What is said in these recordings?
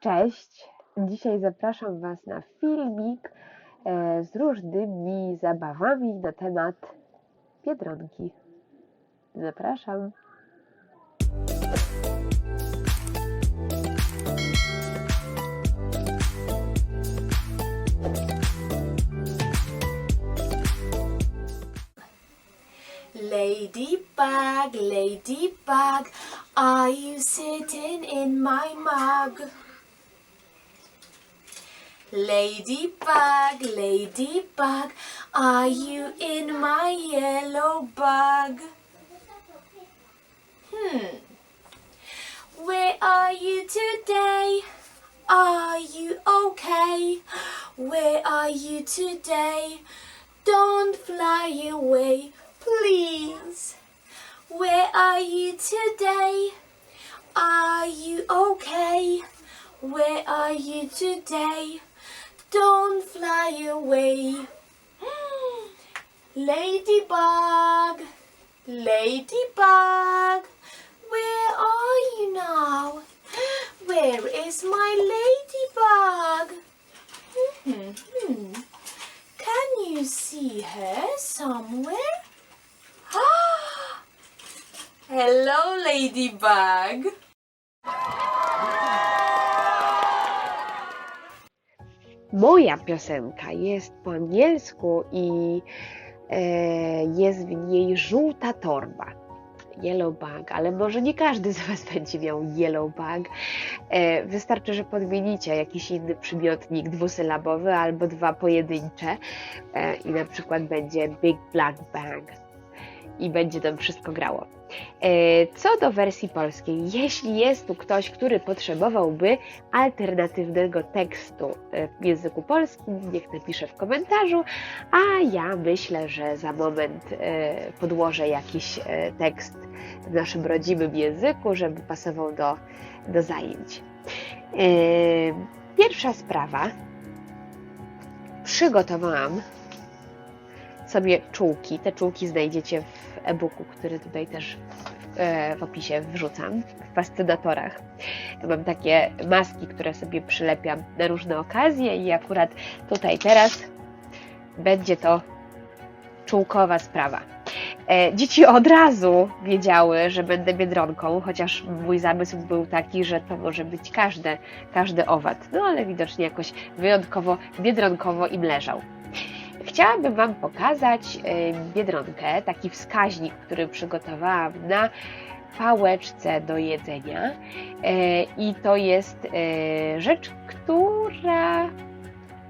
Cześć! Dzisiaj zapraszam Was na filmik e, z różnymi zabawami na temat Biedronki. Zapraszam. Ladybug, ladybug, are you sitting in my mug? Ladybug, ladybug, are you in my yellow bug? Hmm. Where are you today? Are you okay? Where are you today? Don't fly away, please. Where are you today? Are you okay? Where are you today? Don't fly away. Ladybug, ladybug, where are you now? Where is my ladybug? Hmm, hmm. Can you see her somewhere? Hello, ladybug. Moja piosenka jest po angielsku i e, jest w niej żółta torba. Yellow bag, ale może nie każdy z Was będzie miał yellow bag. E, wystarczy, że podmienicie jakiś inny przymiotnik dwusylabowy albo dwa pojedyncze e, i na przykład będzie big black bag i będzie tam wszystko grało. E, Co do wersji polskiej, jeśli jest tu ktoś, który potrzebowałby alternatywnego tekstu e, w języku polskim, niech napisze w komentarzu, a ja myślę, że za moment e, podłożę jakiś tekst w naszym rodzimym języku, żeby pasował do, do zajęć. Pierwsza sprawa. Przygotowałam sobie czułki. Te czułki znajdziecie w e-booku, który tutaj też e, w opisie wrzucam, w fascynatorach. Mam takie maski, które sobie przylepiam na różne okazje i akurat tutaj teraz będzie to czułkowa sprawa. E, Dzieci od razu wiedziały, że będę biedronką, chociaż mój zamysł był taki, że to może być każde, każdy owad. No ale widocznie jakoś wyjątkowo biedronkowo im leżał. Chciałabym Wam pokazać e, biedronkę, taki wskaźnik, który przygotowałam na pałeczce do jedzenia. E, I to jest e, rzecz, która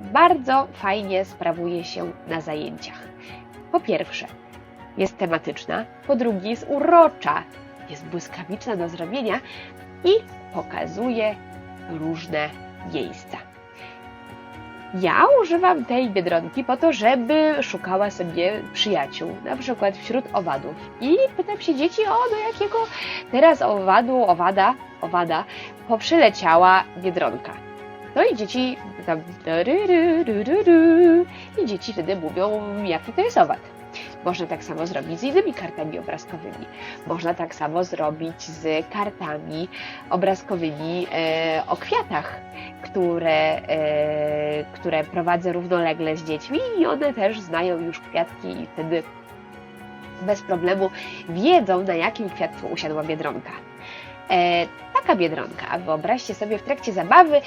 bardzo fajnie sprawuje się na zajęciach. Po pierwsze, jest tematyczna, po drugie, jest urocza, jest błyskawiczna do zrobienia i pokazuje różne miejsca. Ja używam tej biedronki po to, żeby szukała sobie przyjaciół, na przykład wśród owadów. I pytam się dzieci, o do jakiego teraz owadu, owada, owada poprzyleciała biedronka. No i dzieci tam i dzieci wtedy mówią, jaki to jest owad. Można tak samo zrobić z innymi kartami obrazkowymi. Można tak samo zrobić z kartami obrazkowymi e, o kwiatach, które, e, które prowadzę równolegle z dziećmi i one też znają już kwiatki i wtedy bez problemu wiedzą, na jakim kwiatku usiadła biedronka. E, taka biedronka, wyobraźcie sobie, w trakcie zabawy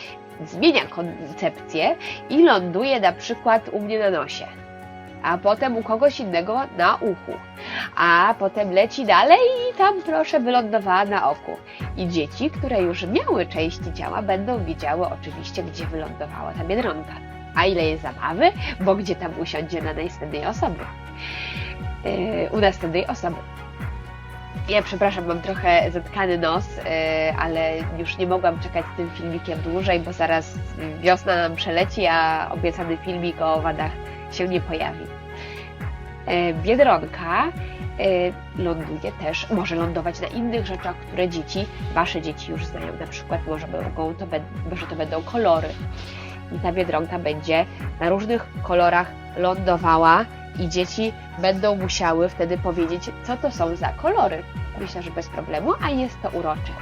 zmienia koncepcję i ląduje na przykład u mnie na nosie, a potem u kogoś innego na uchu, a potem leci dalej i tam proszę wylądowała na oku. I dzieci, które już miały części ciała, będą wiedziały oczywiście, gdzie wylądowała ta biedronka. A ile jest zabawy, bo gdzie tam usiądzie na następnej osoby. Yy, u następnej osoby. Ja przepraszam, mam trochę zatkany nos, yy, ale już nie mogłam czekać z tym filmikiem dłużej, bo zaraz wiosna nam przeleci, a obiecany filmik o owadach się nie pojawi. Yy, Biedronka yy, ląduje też, może lądować na innych rzeczach, które dzieci, wasze dzieci już znają. Na przykład może, mogą to, może to będą kolory. I ta biedronka będzie na różnych kolorach lądowała i dzieci będą musiały wtedy powiedzieć, co to są za kolory. myślę, że bez problemu, a jest to urocze.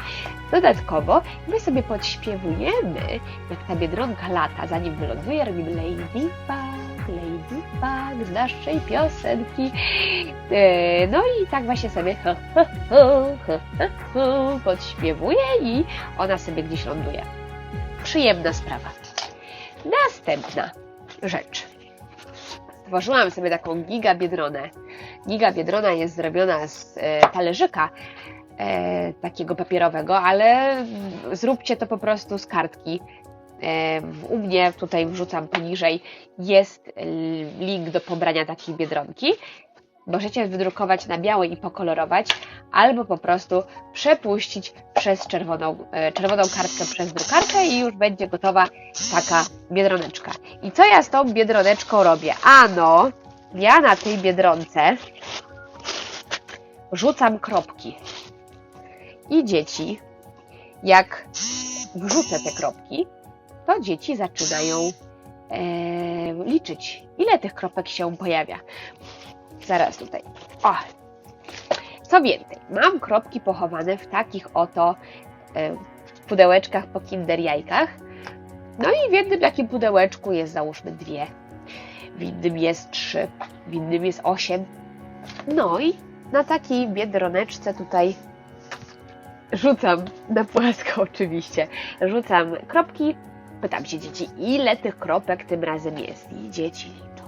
Dodatkowo my sobie podśpiewujemy, jak ta biedronka lata, zanim wyląduje, robimy Ladybug, z naszej piosenki. E, No i tak właśnie sobie podśpiewuje i ona sobie gdzieś ląduje. Przyjemna sprawa. Następna rzecz. Stworzyłam sobie taką giga biedronę. Giga biedrona jest zrobiona z e, talerzyka e, takiego papierowego, ale zróbcie to po prostu z kartki. E, u mnie tutaj wrzucam poniżej jest link do pobrania takiej biedronki. Możecie wydrukować na biało i pokolorować, albo po prostu przepuścić przez czerwoną, e, czerwoną kartkę przez drukarkę i już będzie gotowa taka biedroneczka. I co ja z tą biedroneczką robię? Ano, ja na tej biedronce rzucam kropki. I dzieci, jak wrzucę te kropki, to dzieci zaczynają e, liczyć, ile tych kropek się pojawia. Zaraz tutaj. O! Co więcej, mam kropki pochowane w takich oto e, pudełeczkach po kinder jajkach. No i w jednym takim pudełeczku jest załóżmy dwie, w innym jest trzy, w innym jest osiem. No i na takiej biedroneczce tutaj rzucam na płasko oczywiście, rzucam kropki, pytam się dzieci, ile tych kropek tym razem jest i dzieci liczą.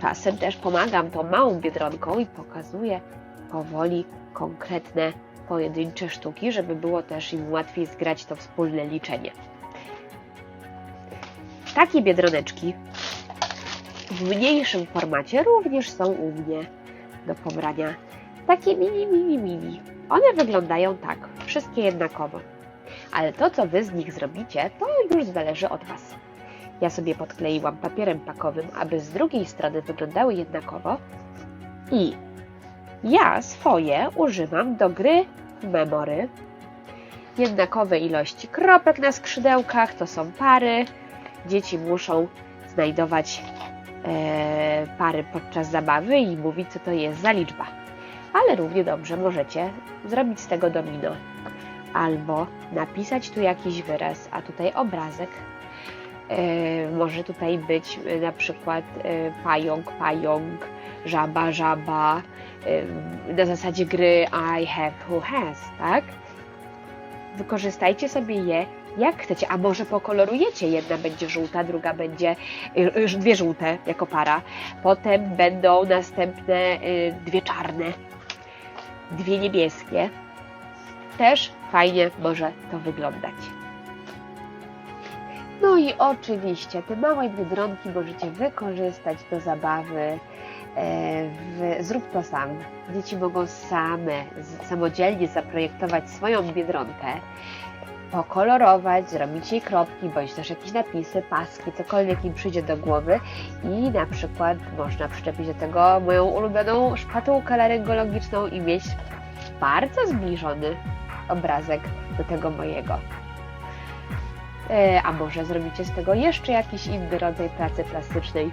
Czasem też pomagam tą małą biedronką i pokazuję powoli konkretne pojedyncze sztuki, żeby było też im łatwiej zgrać to wspólne liczenie. Takie biedroneczki w mniejszym formacie również są u mnie do pobrania. Takie mini, mini, mini. One wyglądają tak, wszystkie jednakowo. Ale to, co Wy z nich zrobicie, to już zależy od Was. Ja sobie podkleiłam papierem pakowym, aby z drugiej strony wyglądały jednakowo i ja swoje używam do gry memory. Jednakowe ilości kropek na skrzydełkach to są pary. Dzieci muszą znajdować e, pary podczas zabawy i mówić, co to jest za liczba. Ale równie dobrze możecie zrobić z tego domino albo napisać tu jakiś wyraz, a tutaj obrazek. E, może tutaj być e, na przykład e, pająk, pająk, żaba, żaba, na zasadzie gry I have, who has, tak? Wykorzystajcie sobie je jak chcecie, a może pokolorujecie. Jedna będzie żółta, druga będzie, dwie żółte jako para. Potem będą następne dwie czarne, dwie niebieskie. Też fajnie może to wyglądać. No i oczywiście te małe biedronki możecie wykorzystać do zabawy. e, W, zrób to sam. Dzieci mogą same, samodzielnie zaprojektować swoją biedronkę, pokolorować, zrobić jej kropki, bądź też jakieś napisy, paski, cokolwiek im przyjdzie do głowy i na przykład można przyczepić do tego moją ulubioną szpatułkę laryngologiczną i mieć bardzo zbliżony obrazek do tego mojego. E, A może zrobicie z tego jeszcze jakiś inny rodzaj pracy plastycznej?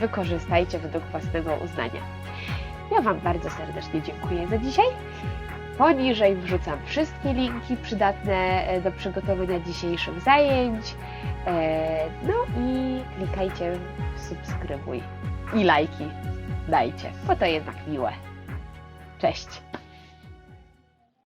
Wykorzystajcie według własnego uznania. Ja Wam bardzo serdecznie dziękuję za dzisiaj. Poniżej wrzucam wszystkie linki przydatne e, do przygotowania dzisiejszych zajęć. E, No i klikajcie subskrybuj i lajki dajcie, bo to jednak miłe. Cześć!